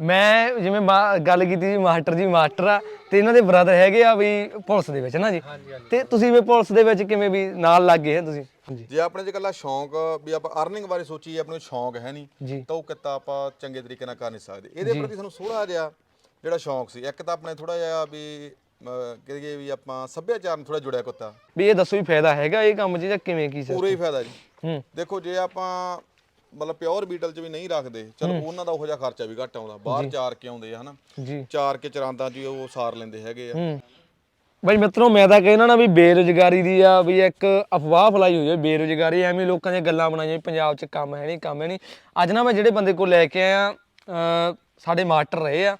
ਮੈਂ ਜਿਵੇਂ ਮਾ- ਗੱਲ ਕੀਤੀ ਜੀ ਮਾਸਟਰ ਜੀ ਮਾਸਟਰ ਆ ਤੇ ਇਹਨਾਂ ਦੇ ਬ੍ਰਦਰ ਹੈਗੇ ਆ ਵੀ ਪੁਲਿਸ ਦੇ ਵਿੱਚ ਨਾ ਜੀ? ਤੇ ਤੁਸੀਂ ਵੀ ਪੁਲਿਸ ਦੇ ਵਿੱਚ ਕਿਵੇਂ ਵੀ ਨਾਲ ਲੱਗ ਗਏ ਆ ਤੁਸੀਂ? ਜੀ ਜੇ ਆਪਣੇ ਚ ਇਕੱਲਾ ਸ਼ੌਂਕ ਵੀ ਆਪਾਂ ਅਰਨਿੰਗ ਬਾਰੇ ਸੋਚੀਏ ਆਪਣੇ ਨੂੰ ਸ਼ੌਂਕ ਹੈ ਜੀ। ਨਹੀਂ ਤਾਂ ਉਹ ਕਿੱਤਾ ਆਪਾਂ ਚੰਗੇ ਤਰੀਕੇ ਨਾਲ ਕਰ ਨਹੀਂ ਸਕਦੇ। ਇਹਦੇ ਪ੍ਰਤੀ ਸਾਨੂੰ ਥੋੜਾ ਜਿਹਾ ਜਿਹੜਾ ਸ਼ੌਂਕ ਸੀ ਇੱਕ ਤਾਂ ਆਪਣੇ ਥੋੜਾ ਜਿਹਾ ਵੀ ਕਹੇ ਵੀ ਆਪਾਂ ਸੱਭਿਆਚਾਰ ਨਾਲ ਥੋੜਾ ਜੁੜਿਆ ਕੁੱਤਾ। ਵੀ ਇਹ ਦੱਸੋ ਵੀ ਫਾਇਦਾ ਹੈਗਾ ਇਹ ਕੰਮ 'ਚ ਜਾਂ ਕਿਵੇਂ ਕੀ ਪੂਰਾ ਹੀ ਫਾਇਦਾ ਜੀ। ਹੂੰ। ਦੇਖੋ ਜੇ ਆਪਾਂ ਮਤਲਬ ਪਿਓਰ ਬੀਟਲ ਚ ਵੀ ਨਹੀਂ ਰੱਖਦੇ। ਚਲੋ ਉਹਨਾਂ ਦਾ ਉਹੋ ਜਿਹਾ ਖਰਚਾ ਵੀ ਘੱਟ ਆਉਂਦਾ। ਬਾਹਰ ਚਾਰ ਕੇ ਆਉਂਦੇ ਆ ਹਨਾ? ਜੀ। ਚਾਰ ਕੇ ਚਰਾਂਦਾਂ ਹੀ ਉਹ ਸਾਰ ਲੈਂਦੇ ਹੈਗੇ ਆ। ਹੂੰ। ਬਈ ਮਿੱਤਰੋ ਮੈਂ ਤਾਂ ਕਹਿਣਾ ਨਾ ਵੀ ਬੇਰੁਜ਼ਗਾਰੀ ਦੀ ਆ ਵੀ ਇੱਕ ਅਫਵਾਹ ਫਲਾਈ ਹੋਈ ਹੈ ਬੇਰੁਜ਼ਗਾਰੀ ਐਵੇਂ ਲੋਕਾਂ ਦੀਆਂ ਗੱਲਾਂ ਬਣਾਈਆਂ ਵੀ ਪੰਜਾਬ 'ਚ ਕੰਮ ਹੈ ਨਹੀਂ ਕੰਮ ਹੈ ਨਹੀਂ। ਅੱਜ ਨਾ ਮੈਂ ਜਿਹੜੇ ਬੰਦੇ ਕੋਲ ਲੈ ਕੇ ਆਇਆ ਅਹ ਸਾਡੇ ਮਾਸਟਰ ਰਹੇ ਆ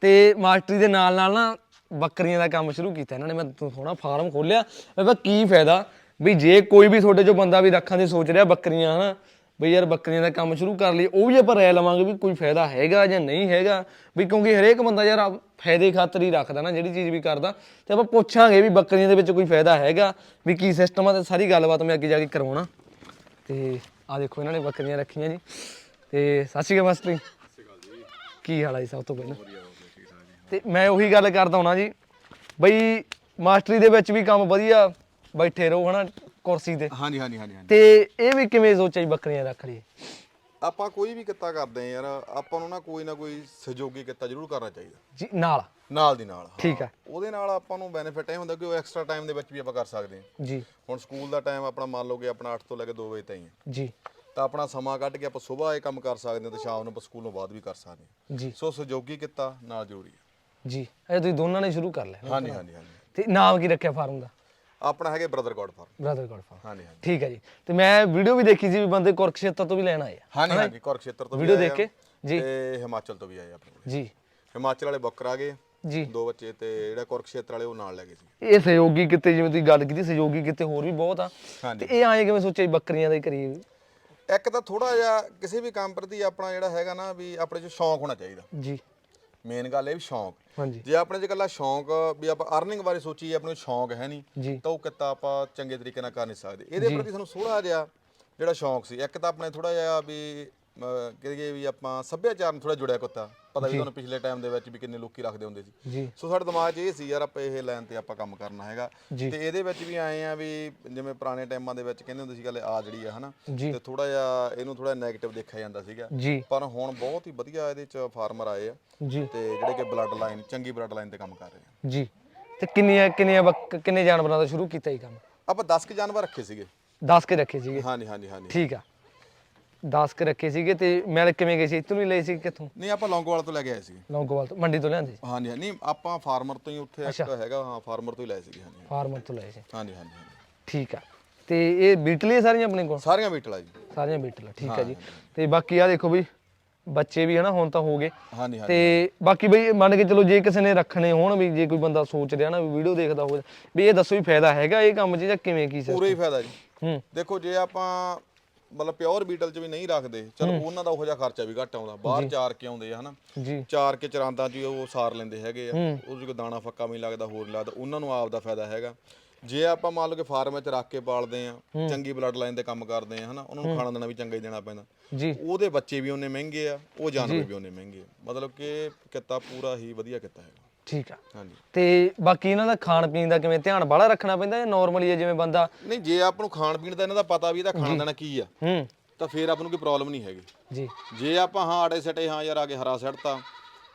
ਤੇ ਮਾਸਟਰੀ ਦੇ ਨਾਲ ਨਾਲ ਨਾ ਬੱਕਰੀਆਂ ਦਾ ਕੰਮ ਸ਼ੁਰੂ ਕੀਤਾ ਇਹਨਾਂ ਨੇ। ਮੈਂ ਥੋੜਾ ਫਾਰਮ ਖੋਲਿਆ ਮੈਂ ਕਿਹਾ ਕੀ ਫਾਇਦਾ ਵੀ ਜੇ ਕੋਈ ਵੀ ਤੁਹਾਡੇ ਚੋਂ ਬੰਦਾ ਵੀ ਰੱਖਾਂ ਦੀ ਸੋਚ ਰਿਹਾ ਬੱਕਰੀਆਂ ਹਨਾ? ਵੀ ਯਾਰ ਬੱਕਰੀਆਂ ਦਾ ਕੰਮ ਸ਼ੁਰੂ ਕਰ ਲਈ ਉਹ ਵੀ ਆਪਾਂ ਰਾਇ ਲਵਾਂਗੇ ਵੀ ਕੋਈ ਫਾਇਦਾ ਹੈਗਾ ਜਾਂ ਨਹੀਂ ਹੈਗਾ, ਵੀ ਕਿਉਂਕਿ ਹਰੇਕ ਬੰਦਾ ਯਾਰ ਫਾਇਦੇ ਖਾਤਰ ਹੀ ਰੱਖਦਾ ਨਾ, ਜਿਹੜੀ ਚੀਜ਼ ਵੀ ਕਰਦਾ, ਤੇ ਆਪਾਂ ਪੁੱਛਾਂਗੇ ਵੀ ਬੱਕਰੀਆਂ ਦੇ ਵਿੱਚ ਕੋਈ ਫਾਇਦਾ ਹੈਗਾ, ਵੀ ਕੀ ਸਿਸਟਮ ਆ, ਤੇ ਸਾਰੀ ਗੱਲਬਾਤ ਮੈਂ ਅੱਗੇ ਜਾ ਕੇ ਕਰਵਾਉਣਾ। ਤੇ ਆ ਦੇਖੋ ਇਹਨਾਂ ਨੇ ਬੱਕਰੀਆਂ ਰੱਖੀਆਂ ਜੀ। ਤੇ ਸਤਿ ਸ਼੍ਰੀ ਅਕਾਲ ਮਾਸਟਰੀ ਕੀ ਹਾਲ ਹੈ ਜੀ ਸਭ ਤੋਂ ਪਹਿਲਾਂ? ਤੇ ਮੈਂ ਉਹੀ ਗੱਲ ਕਰਦਾ ਹੁਣਾ ਜੀ, ਬਈ ਮਾਸਟਰੀ ਦੇ ਵਿੱਚ ਵੀ ਕੰਮ ਵਧੀਆ ਬੈਠੇ ਰਹੋ, ਹਨਾ? ਕੁਰਸੀ ਤੇ। ਹਾਂਜੀ ਹਾਂਜੀ ਹਾਂਜੀ ਹਾਂਜੀ। ਤੇ ਇਹ ਵੀ ਕਿਵੇਂ ਸੋਚਿਆ ਜੀ ਬੱਕਰੀਆਂ ਰੱਖ ਲਈ ਆਪਾਂ ਕੋਈ ਵੀ ਕਿੱਤਾ ਕਰਦੇ ਆ ਯਾਰ ਆਪਾਂ ਨੂੰ ਨਾ ਕੋਈ ਨਾ ਕੋਈ ਸਹਿਯੋਗੀ ਕਿੱਤਾ ਜ਼ਰੂਰ ਕਰਨਾ ਚਾਹੀਦਾ। ਜੀ ਨਾਲ। ਨਾਲ ਦੀ ਨਾਲ ਠੀਕ ਆ ਉਹਦੇ ਨਾਲ ਆਪਾਂ ਨੂੰ ਬੈਨੀਫਿਟ ਇਹ ਹੁੰਦਾ ਕਿ ਉਹ ਐਕਸਟਰਾ ਟਾਈਮ ਦੇ ਵਿੱਚ ਵੀ ਆਪਾਂ ਕਰ ਸਕਦੇ ਹਾਂ। ਜੀ। ਹੁਣ ਸਕੂਲ ਦਾ ਟਾਈਮ ਆਪਣਾ ਮੰਨ ਲਓ ਕਿ ਆਪਣਾ 8 ਤੋਂ ਲੈ ਕੇ 2 ਵਜੇ ਤਾਈਂ ਹੈ। ਜੀ। ਤਾਂ ਆਪਣਾ ਸਮਾਂ ਕੱਢ ਕੇ ਆਪਾਂ ਸਵੇਰ ਇਹ ਕੰਮ ਕਰ ਸਕਦੇ ਹਾਂ ਤੇ ਸ਼ਾਮ ਨੂੰ ਆਪਾਂ ਸਕੂਲੋਂ ਬਾਅਦ ਵੀ ਕਰ ਸਕਦੇ ਹਾਂ। ਜੀ। ਸੋ ਸਹਿਯੋਗੀ ਕਿੱਤਾ ਨਾਲ ਜ਼ਰੂਰੀ ਹੈ। ਜੀ। ਇਹ ਤੁਸੀਂ ਦੋਨਾਂ ਨੇ ਸ਼ੁਰੂ ਕਰ ਲਿਆ। ਹਾਂਜੀ ਹਾਂਜੀ ਹਾਂਜੀ। ਤੇ ਨਾਮ ਕੀ ਰੱਖਿਆ ਫਾਰਮ ਦਾ? ਆਪਣਾ ਹੈਗੇ brother God farm brother God farm ਹਾਂਜੀ ਹਾਂਜੀ। ਠੀਕ ਹੈ ਜੀ। ਤੇ ਮੈਂ ਵੀਡੀਓ ਵੀ ਦੇਖੀ ਸੀ ਵੀ ਬੰਦੇ ਕੁਰਕਸ਼ੇਤਰ ਤੋਂ ਵੀ ਲੈਣ ਆਏ ਆ। ਹਾਂਜੀ ਹਾਂਜੀ ਕੁਰਕਸ਼ੇਤਰ ਤੋਂ ਵੀ ਵੀਡੀਓ ਦੇਖ ਕੇ? ਜੀ। ਤੇ ਹਿਮਾਚਲ ਤੋਂ ਵੀ ਆਏ ਆਪਣੇ ਕੋਲ। ਜੀ। ਹਿਮਾਚਲ ਵਾਲੇ ਬੱਕਰ ਆ ਗਏ। ਜੀ। ਦੋ ਬੱਚੇ ਤੇ ਜਿਹੜਾ ਕੁਰਕਸ਼ੇਤਰ ਵਾਲੇ ਉਹ ਨਾਲ ਲੈ ਗਏ ਸੀ। ਇਹ ਸਹਿਯੋਗੀ ਕਿਤੇ ਜਿਵੇਂ ਤੁਸੀਂ ਗੱਲ ਕੀਤੀ ਸਹਿਯੋਗੀ ਕਿਤੇ ਹੋਰ ਵੀ ਬਹੁਤ ਆ। ਤੇ ਇਹ ਆਏ ਕਿਵੇਂ ਸੋਚਿਆ ਬੱਕਰੀਆਂ ਦਾ ਹੀ ਕਰੀਏ ਇੱਕ ਤਾਂ ਥੋੜਾ ਜਿਹਾ ਕਿਸੇ ਵੀ ਕੰਮ ਪ੍ਰਤੀ ਆਪਣਾ ਜਿਹੜਾ ਹੈਗਾ ਨਾ ਵੀ ਆਪਣੇ ਚ ਸ਼ੌਂਕ ਹੋਣਾ ਚਾਹੀਦਾ। ਜੀ। ਮੇਨ ਗੱਲ ਇਹ ਵੀ ਸ਼ੌਂਕ। ਹਾਂਜੀ। ਜੇ ਆਪਣੇ ਚ ਇਕੱਲਾ ਸ਼ੌਂਕ ਵੀ ਆਪਾਂ ਅਰਨਿੰਗ ਬਾਰੇ ਸੋਚੀਏ ਆਪਣੇ ਨੂੰ ਸ਼ੌਂਕ ਹੈ ਨਹੀਂ ਤਾਂ ਉਹ ਕਿੱਤਾ ਆਪਾਂ ਚੰਗੇ ਤਰੀਕੇ ਨਾਲ ਕਰ ਨਹੀਂ ਸਕਦੇ। ਇਹਦੇ ਪ੍ਰਤੀ ਸਾਨੂੰ ਥੋੜਾ ਜਿਹਾ ਜਿਹੜਾ ਸ਼ੌਂਕ ਸੀ ਇੱਕ ਤਾਂ ਆਪਣੇ ਥੋੜਾ ਜਿਹਾ ਵੀ ਕਹੇ ਵੀ ਆਪਾਂ ਸੱਭਿਆਚਾਰ ਨਾਲ ਥੋੜਾ ਜੁੜਿਆ ਕੁੱਤਾ। ਪਤਾ ਵੀ ਤੁਹਾਨੂੰ ਪਿਛਲੇ ਟਾਈਮ ਦੇ ਵਿੱਚ ਵੀ ਕਿੰਨੇ ਲੋਕੀ ਰੱਖਦੇ ਹੁੰਦੇ ਸੀ। ਸੋ ਸਾਡੇ ਦਿਮਾਗ 'ਚ ਇਹ ਸੀ ਯਾਰ ਆਪਾਂ ਇਹ ਲਾਈਨ ਤੇ ਆਪਾਂ ਕੰਮ ਕਰਨਾ ਹੈਗਾ। ਤੇ ਇਹਦੇ ਵਿੱਚ ਵੀ ਆਏ ਆ ਵੀ ਜਿਵੇਂ ਪੁਰਾਣੇ ਟਾਈਮਾਂ ਦੇ ਵਿੱਚ ਕਹਿੰਦੇ ਹੁੰਦੇ ਸੀ ਗੱਲ ਆ ਜਿਹੜੀ ਆ ਹਨਾ। ਤੇ ਥੋੜਾ ਜਿਹਾ ਇਹਨੂੰ ਥੋੜਾ ਨੈਗੇਟਿਵ ਦੇਖਿਆ ਜਾਂਦਾ ਸੀਗਾ। ਪਰ ਹੁਣ ਬਹੁਤ ਹੀ ਵਧੀਆ ਇਹਦੇ 'ਚ ਫਾਰਮਰ ਆਏ ਆ। ਤੇ ਜਿਹੜੇ ਕਿ ਬਲੱਡ ਲਾਈਨ ਚੰਗੀ ਬਲੱਡ ਲਾਈਨ ਤੇ ਕੰਮ ਕਰ ਰਹੇ ਆ। ਜੀ। ਤੇ ਕਿੰਨੀਆਂ ਕਿੰਨੀਆਂ ਕਿੰਨੇ ਜਾਨਵਰਾਂ ਦਾ ਸ਼ੁਰੂ ਕੀਤਾ ਜੀ ਕੰਮ? ਆਪਾਂ 10 ਕੁ ਜਾਨਵਰ ਰੱਖੇ ਸੀਗੇ। 10 ਕੇ ਰੱਖੇ ਸੀਗੇ? ਹਾਂਜੀ ਹਾਂਜੀ ਹਾਂਜੀ। ਠੀਕ ਆ। 10 ਕੇ ਰੱਖੇ ਸੀਗੇ ਤੇ ਮੈਂ ਕਿਵੇਂ ਗਏ ਸੀ? ਇੱਥੋਂ ਨਹੀਂ ਲਏ ਸੀ ਕਿੱਥੋਂ? ਨਹੀਂ ਆਪਾਂ ਲੌਂਗੋਵਾਲ ਤੋਂ ਲੈ ਕੇ ਆਏ ਸੀਗੇ। ਲੌਂਗੋਵਾਲ ਤੋਂ ਮੰਡੀ ਤੋਂ ਲਿਆਂਦੇ ਸੀ? ਹਾਂਜੀ ਨਹੀਂ ਆਪਾਂ ਫਾਰਮਰ ਤੋਂ ਹੀ ਉੱਥੇ ਇੱਕ ਹੈਗਾ ਹਾਂ ਫਾਰਮਰ ਤੋਂ ਹੀ ਲਏ ਸੀਗੇ ਹਾਂਜੀ ਫਾਰਮਰ ਤੋਂ ਲਏ ਸੀ। ਹਾਂਜੀ ਹਾਂਜੀ। ਠੀਕ ਆ। ਤੇ ਇਹ ਬੀਟਲੀ ਸਾਰੀਆਂ ਆਪਣੇ ਕੋਲ? ਸਾਰੀਆਂ ਬੀਟਲ ਆ ਜੀ। ਸਾਰੀਆਂ ਬੀਟਲ ਠੀਕ ਆ ਜੀ। ਤੇ ਬਾਕੀ ਆ ਦੇਖੋ ਵੀ ਬੱਚੇ ਵੀ ਹਨਾ ਹੁਣ ਤਾਂ ਹੋ ਗਏ। ਹਾਂਜੀ ਹਾਂਜੀ। ਤੇ ਬਾਕੀ ਬਈ ਮੰਨ ਕੇ ਚਲੋ ਜੇ ਕਿਸੇ ਨੇ ਰੱਖਣੇ ਹੋਣ ਵੀ ਜੇ ਕੋਈ ਬੰਦਾ ਸੋਚ ਰਿਹਾ ਨਾ ਵੀ ਵੀਡੀਓ ਦੇਖਦਾ ਹੋਵੇ ਵੀ ਇਹ ਦੱਸੋ ਵੀ ਫਾਇਦਾ ਹੈਗਾ ਇਹ ਕੰਮ 'ਚ ਜਾਂ ਕਿਵੇਂ ਕੀ ਪੂਰਾ ਹੀ ਫਾਇਦਾ ਜੀ। ਹੂੰ। ਦੇਖੋ ਜੇ ਆਪਾਂ ਮਤਲਬ ਪਿਓਰ ਬੀਟਲ ਚ ਵੀ ਨਹੀਂ ਰੱਖਦੇ। ਚਲੋ ਉਹਨਾਂ ਦਾ ਉਹੋ ਜਿਹਾ ਖਰਚਾ ਵੀ ਘੱਟ ਆਉਂਦਾ। ਬਾਹਰ ਚਾਰ ਕੇ ਆਉਂਦੇ ਆ ਹਨਾ? ਜੀ। ਚਾਰ ਕੇ ਚਰਾਂਦਾਂ ਹੀ ਉਹ ਸਾਰ ਲੈਂਦੇ ਹੈਗੇ ਆ। ਉਹ ਕੋਈ ਦਾਣਾ ਫੱਕਾ ਵੀ ਲੱਗਦਾ ਹੋਰ ਲੱਗਦਾ। ਉਹਨਾਂ ਨੂੰ ਆਪ ਦਾ ਫਾਇਦਾ ਹੈਗਾ। ਜੇ ਆਪਾਂ ਮੰਨ ਲਓ ਕਿ ਫਾਰਮ ਵਿੱਚ ਰੱਖ ਕੇ ਪਾਲਦੇ ਆ ਚੰਗੀ ਬਲੱਡ ਲਾਈਨ ਤੇ ਕੰਮ ਕਰਦੇ ਆ ਹਨਾ? ਉਹਨਾਂ ਨੂੰ ਖਾਣਾ ਦੇਣਾ ਵੀ ਚੰਗਾ ਹੀ ਦੇਣਾ ਪੈਂਦਾ। ਜੀ। ਉਹਦੇ ਬੱਚੇ ਵੀ ਉਹਨੇ ਮਹਿੰਗੇ ਆ ਉਹ ਜਾਨਵਰ ਵੀ ਉਹਨੇ ਮਹਿੰਗੇ ਆ। ਮਤਲਬ ਕਿ ਕਿੱਤਾ ਪੂਰਾ ਹੀ ਵਧੀਆ ਕਿੱਤਾ ਹੈਗਾ। ਠੀਕ ਆ। ਹਾਂਜੀ। ਤੇ ਬਾਕੀ ਇਹਨਾਂ ਦਾ ਖਾਣ ਪੀਣ ਦਾ ਕਿਵੇਂ ਧਿਆਨ ਬਾਹਲਾ ਰੱਖਣਾ ਪੈਂਦਾ ਜਾਂ ਨਾਰਮਲੀ ਜਿਵੇਂ ਬੰਦਾ? ਨਹੀਂ ਜੇ ਆਪ ਨੂੰ ਖਾਣ ਪੀਣ ਦਾ ਇਹਨਾਂ ਦਾ ਪਤਾ ਵੀ ਇਹਦਾ ਖਾਣਾ ਦੇਣਾ ਕੀ ਆ ਹੂੰ। ਤਾਂ ਫੇਰ ਆਪ ਨੂੰ ਕੋਈ ਪ੍ਰੋਬਲਮ ਨਹੀਂ ਹੈਗੀ। ਜੀ। ਜੇ ਆਪਾਂ ਹਾਂ ਆੜੇ ਸਟੇ ਹਾਂ ਯਾਰ ਆ ਕੇ ਹਰਾ ਸੜਤਾ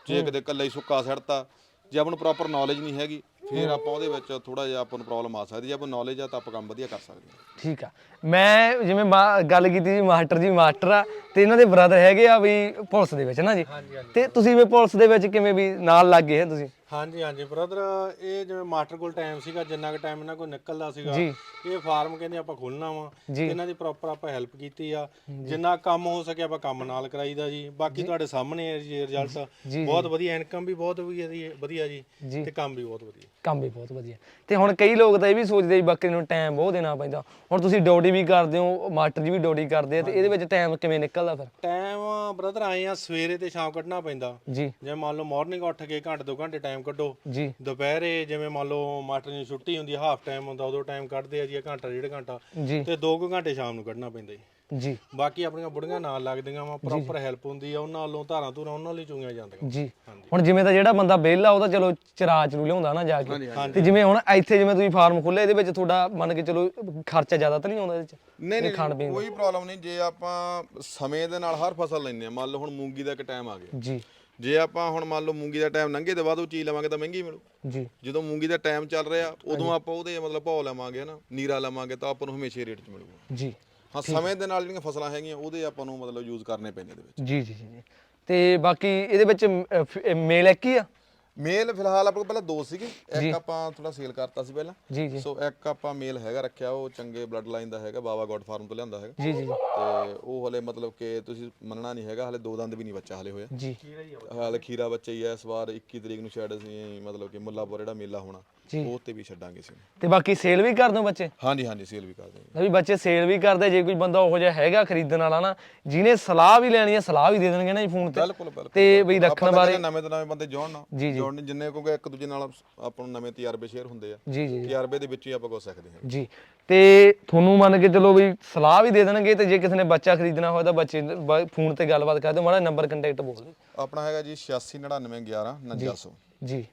ਜੇ ਕਿਤੇ ਕੱਲਾ ਹੀ ਸੁੱਕਾ ਸੜਤਾ ਜੇ ਆਪਾਂ ਨੂੰ ਪ੍ਰੋਪਰ ਨੌਲੇਜ ਨਹੀਂ ਹੈਗੀ ਫਿਰ ਆਪਾਂ ਉਹਦੇ ਵਿੱਚ ਥੋੜਾ ਜਿਹਾ ਆਪਾਂ ਨੂੰ ਪ੍ਰੋਬਲਮ ਆ ਸਕਦੀ ਜੇ ਆਪਾਂ ਨੌਲੇਜ ਆ ਤਾਂ ਆਪਾਂ ਕੰਮ ਵਧੀਆ ਕਰ ਸਕਦੇ ਹਾਂ ਠੀਕ ਆ। ਮੈਂ ਜਿਵੇਂ ਮਾ- ਗੱਲ ਕੀਤੀ ਜੀ ਮਾਸਟਰ ਜੀ ਮਾਸਟਰ ਆ ਤੇ ਇਹਨਾਂ ਦੇ ਬ੍ਰਦਰ ਹੈਗੇ ਆ ਵੀ ਪੁਲਿਸ ਦੇ ਵਿੱਚ ਨਾ ਜੀ? ਤੇ ਤੁਸੀਂ ਵੀ ਪੁਲਿਸ ਦੇ ਵਿੱਚ ਕਿਵੇਂ ਵੀ ਨਾਲ ਲੱਗ ਗਏ ਆ ਤੁਸੀਂ? ਹਾਂਜੀ ਹਾਂਜੀ। ਬ੍ਰਦਰ ਇਹ ਜਿਵੇਂ ਮਾਸਟਰ ਕੋਲ ਟਾਈਮ ਸੀਗਾ ਜਿੰਨਾ ਕੁ ਟਾਈਮ ਇਹਨਾਂ ਕੋਲ ਨਿਕਲਦਾ ਸੀਗਾ ਜੀ। ਇਹ ਫਾਰਮ ਕਹਿੰਦੇ ਆਪਾਂ ਖੋਲਣਾ ਵਾ। ਜੀ। ਇਹਨਾਂ ਦੀ ਪ੍ਰੋਪਰ ਆਪਾਂ ਹੈਲਪ ਕੀਤੀ ਆ। ਜਿੰਨਾ ਕੰਮ ਹੋ ਸਕੇ ਆਪਾਂ ਕੰਮ ਨਾਲ ਕਰਾਈਦਾ ਜੀ। ਬਾਕੀ ਤੁਹਾਡੇ ਸਾਹਮਣੇ ਹੈ ਜੀ ਰਿਜ਼ਲਟ ਬਹੁਤ ਵਧੀਆ ਇਨਕਮ ਵੀ ਬਹੁਤ ਵਧੀਆ ਜੀ ਵਧੀਆ ਜੀ। ਜੀ। ਤੇ ਕੰਮ ਵੀ ਬਹੁਤ ਵਧੀਆ। ਕੰਮ ਵੀ ਬਹੁਤ ਵਧੀਆ। ਤੇ ਹੁਣ ਕਈ ਲੋਕ ਤਾਂ ਇਹ ਵੀ ਸੋਚਦੇ ਵੀ ਬੱਕਰੀ ਨੂੰ ਟਾਈਮ ਬਹੁਤ ਦੇਣਾ ਪੈਂਦਾ। ਹੁਣ ਤੁਸੀਂ ਡਿਊਟੀ ਵੀ ਕਰਦੇ ਹੋ ਮਾਸਟਰ ਜੀ ਵੀ ਡਿਊਟੀ ਕਰਦੇ ਆ ਤੇ ਇਹਦੇ ਵਿੱਚ ਟਾਈਮ ਕਿਵੇਂ ਨਿਕਲਦਾ ਫਿਰ? ਟਾਈਮ ਬ੍ਰਦਰ ਆਏ ਆ ਸਵੇਰੇ ਤੇ ਸ਼ਾਮ ਕੱਢਣਾ ਪੈਂਦਾ। ਜੀ। ਜੇ ਮੰਨ ਲਓ ਮਾਰਨਿੰਗ ਉੱਠ ਕੇ ਘੰਟੇ ਦੋ ਘੰਟੇ ਟਾਈਮ ਕੱਢੋ। ਜੀ। ਦੁਪਹਿਰੇ ਜਿਵੇਂ ਮੰਨ ਲਓ ਮਾਸਟਰ ਦੀ ਛੁੱਟੀ ਹੁੰਦੀ ਹੈ ਹਾਫ ਟਾਈਮ ਹੁੰਦਾ ਉਦੋਂ ਟਾਈਮ ਕੱਢਦੇ ਆ ਜੀ ਇਹ ਘੰਟਾ ਡੇਢ ਘੰਟਾ। ਜੀ। ਤੇ 2 ਘੰਟੇ ਸ਼ਾਮ ਨੂੰ ਕੱਢਣਾ ਪੈਂਦਾ ਜੀ। ਜੀ। ਬਾਕੀ ਆਪਣੀਆਂ ਬੁੜੀਆਂ ਨਾਲ ਲੱਗਦੀਆਂ ਵਾ ਪ੍ਰੋਪਰ ਹੈਲਪ ਹੁੰਦੀ ਆ ਉਹਨਾਂ ਵੱਲੋਂ ਧਾਰਾਂ ਧੂਰਾਂ ਉਹਨਾਂ ਲਈ ਚੁੰਗੀਆਂ ਜਾਂਦੀਆਂ। ਜੀ। ਹੁਣ ਜਿਵੇਂ ਤਾਂ ਜਿਹੜਾ ਬੰਦਾ ਵਿਹਲਾ ਉਹ ਤਾਂ ਚਲੋ ਚਰਾ ਚਰੂ ਲਿਆਉਂਦਾ ਨਾ ਜਾ ਕੇ। ਤੇ ਜਿਵੇਂ ਹੁਣ ਇੱਥੇ ਜਿਵੇਂ ਤੁਸੀਂ ਫਾਰਮ ਖੋਲ੍ਹਿਆ ਇਹਦੇ ਵਿੱਚ ਤੁਹਾਡਾ ਮੰਨ ਕੇ ਚਲੋ ਖਰਚਾ ਜ਼ਿਆਦਾ ਤਾਂ ਨਹੀਂ ਆਉਂਦਾ ਇਹਦੇ ਚ ਨਹੀਂ ਨਹੀਂ ਖਾਣ ਪੀਣ ਕੋਈ ਪ੍ਰੋਬਲਮ ਨਹੀਂ ਜੇ ਆਪਾਂ ਸਮੇਂ ਦੇ ਨਾਲ ਹਰ ਫਸਲ ਲੈਂਦੇ ਆ ਮੰਨ ਲਓ ਹੁਣ ਮੂੰਗੀ ਦਾ ਇੱਕ ਟਾਈਮ ਆ ਗਿਆ। ਜੀ। ਜੇ ਆਪਾਂ ਹੁਣ ਮੰਨ ਲਓ ਮੂੰਗੀ ਦਾ ਟਾਈਮ ਲੰਘੇ ਤੇ ਬਾਅਦ ਉਹ ਚੀਜ਼ ਲਵਾਂਗੇ ਤਾਂ ਮਹਿੰਗੀ ਮਿਲੂ। ਜੀ। ਜਦੋਂ ਮੂੰਗੀ ਦਾ ਟਾਈਮ ਚੱਲ ਰਿਹਾ ਉਦੋਂ ਆਪਾਂ ਉਹਦੇ ਮਤਲਬ ਭਾਅ ਲਵਾਂਗੇ ਨਾ ਨੀਰਾ ਲਵਾਂਗੇ ਤਾਂ ਆਪਾਂ ਨੂੰ ਹਮੇਸ਼ਾ ਰੇਟ 'ਚ ਮਿਲੂਗਾ। ਜੀ। ਹਾਂ ਸਮੇਂ ਦੇ ਨਾਲ ਜਿਹੜੀਆਂ ਫਸਲਾਂ ਹੈਗੀਆਂ ਉਹਦੇ ਆਪਾਂ ਨੂੰ ਮਤਲਬ ਯੂਜ਼ ਕਰਨੇ ਪੈਣੇ ਦੇ ਵਿੱਚ। ਜੀ ਜੀ ਜੀ। ਤੇ ਬਾਕੀ ਇਹਦੇ ਵਿੱਚ ਮੇਲ ਇੱਕ ਹੀ ਆ? ਮੇਲ ਫਿਲਹਾਲ ਆਪਣੇ ਕੋਲ ਪਹਿਲਾਂ ਦੋ ਸੀਗੇ। ਇੱਕ ਆਪਾਂ ਥੋੜਾ ਸੇਲ ਕਰਤਾ ਸੀ ਪਹਿਲਾਂ। ਜੀ ਜੀ। ਸੋ ਇੱਕ ਆਪਾਂ ਮੇਲ ਹੈਗਾ ਰੱਖਿਆ ਉਹ ਚੰਗੇ ਬਲੱਡ ਲਾਈਨ ਦਾ ਹੈਗਾ ਬਾਬਾ ਗੋਡ ਫਾਰਮ ਤੋਂ ਲਿਆਂਦਾ ਹੈਗਾ। ਜੀ ਜੀ ਜੀ। ਤੇ ਉਹ ਹਲੇ ਮਤਲਬ ਕਿ ਤੁਸੀਂ ਮੰਨਣਾ ਨਹੀਂ ਹੈਗਾ ਹਲੇ ਦੋ ਦੰਦ ਵੀ ਨਹੀਂ ਬੱਚਾ ਹਲੇ ਹੋਇਆ ਜੀ। ਹਾਲ ਖੀਰਾ ਬੱਚਾ ਹੀ ਐ ਇਸ ਵਾਰ 21 ਤਰੀਕ ਨੂੰ ਸ਼ਾਇਦ ਅਸੀਂ ਮਤਲਬ ਕਿ ਮੁੱਲਾਪੁਰ ਜਿਹੜਾ ਮੇਲਾ ਹੋਣਾ। ਜੀ। ਉਹ ਤੇ ਵੀ ਛੱਡਾਂਗੇ ਸੀ। ਤੇ ਬਾਕੀ ਸੇਲ ਵੀ ਕਰ ਦੋ ਬੱਚੇ? ਹਾਂਜੀ ਹਾਂਜੀ ਸੇਲ ਵੀ ਕਰਦੇ ਹਾਂ ਵੀ ਬੱਚੇ ਸੇਲ ਵੀ ਕਰਦੇ ਜੇ ਕੋਈ ਬੰਦਾ ਉਹੋ ਜਿਹਾ ਹੈਗਾ ਖਰੀਦਣ ਵਾਲਾ ਨਾ ਜਿਹਨੇ ਸਲਾਹ ਵੀ ਲੈਣੀ ਹੈ ਸਲਾਹ ਵੀ ਦੇ ਦੇਣਗੇ ਨਾ ਜੀ ਫੋਨ ਤੇ। ਬਿਲਕੁਲ ਬਿਲਕੁਲ। ਤੇ ਬਈ ਆਪਾਂ ਰੱਖਣ ਤਾਂ ਬਾਰੇ ਕਹਿੰਦੇ ਨਵੇਂ ਤੋਂ ਨਵੇਂ ਬੰਦੇ ਜੋੜਨ। ਨਾ ਜੀ, ਜੀ। ਜੋੜਨ ਜਿੰਨੇ ਕਿਉਂਕਿ ਇੱਕ ਦੂਜੇ ਨਾਲ ਆਪਾਂ ਨੂੰ ਨਵੇਂ ਤਜਰਬੇ ਸ਼ੇਅਰ ਹੁੰਦੇ ਆ। ਜੀ ਜੀ ਤਜਰਬੇ ਦੇ ਵਿੱਚ ਹੀ ਆਪਾਂ ਕੁਝ ਸਿੱਖਦੇ ਹਾਂ। ਜੀ। ਤੇ ਤੁਹਾਨੂੰ ਮੰਨ ਕੇ ਚਲੋ ਵੀ ਸਲਾਹ ਵੀ ਦੇ ਦੇਣਗੇ ਤੇ ਜੇ ਕਿਸੇ ਨੇ ਬੱਚਾ ਖਰੀਦਣਾ ਹੋਇਆ ਤਾਂ ਬੱਚੇ ਫੋਨ ਤੇ ਗੱਲਬਾਤ ਕਰ ਦਿਓ। ਮਾੜਾ ਨੰਬਰ ਕੰਟੈਕਟ ਬੋਲ ਦਿਓ। ਆਪਣਾ ਹੈਗਾ ਜੀ 869911 4900 ਜੀ।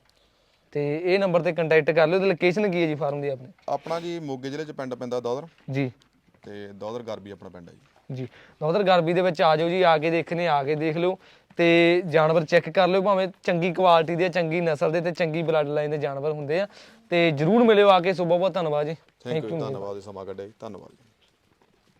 ਤੇ ਇਹ ਨੰਬਰ ਤੇ ਕੰਟੈਕਟ ਕਰ ਲਿਓ ਤੇ ਲੋਕੇਸ਼ਨ ਕੀ ਹੈ ਜੀ ਫਾਰਮ ਦੀ ਆਪਣੇ? ਆਪਣਾ ਜੀ ਮੋਗੇ ਜ਼ਿਲ੍ਹੇ ਚ ਪਿੰਡ ਪੈਂਦਾ ਦੌਦਰ। ਜੀ। ਤੇ ਦੌਦਰ ਗਰਬੀ ਆਪਣਾ ਪਿੰਡ ਹੈ ਜੀ। ਜੀ। ਉਧਰ ਗਰਬੀ ਦੇ ਵਿੱਚ ਆ ਜਾਓ ਜੀ ਆ ਕੇ ਦੇਖਣੇ ਆ ਕੇ ਦੇਖ ਲਿਓ। ਤੇ ਜਾਨਵਰ ਚੈੱਕ ਕਰ ਲਿਓ ਭਾਵੇਂ ਚੰਗੀ ਕੁਆਲਿਟੀ ਦੇ ਚੰਗੀ ਨਸਲ ਦੇ ਤੇ ਚੰਗੀ ਬਲੱਡ ਲਾਈਨ ਦੇ ਜਾਨਵਰ ਹੁੰਦੇ ਆ। ਤੇ ਜਰੂਰ ਮਿਲਿਓ ਆ ਕੇ ਸੋ ਬਹੁਤ ਬਹੁਤ ਧੰਨਵਾਦ ਜੀ। ਥੈਂਕ ਯੂ ਧੰਨਵਾਦ ਜੀ ਸਮਾਂ ਕੱਢਿਆ ਜੀ ਧੰਨਵਾਦ ਜੀ।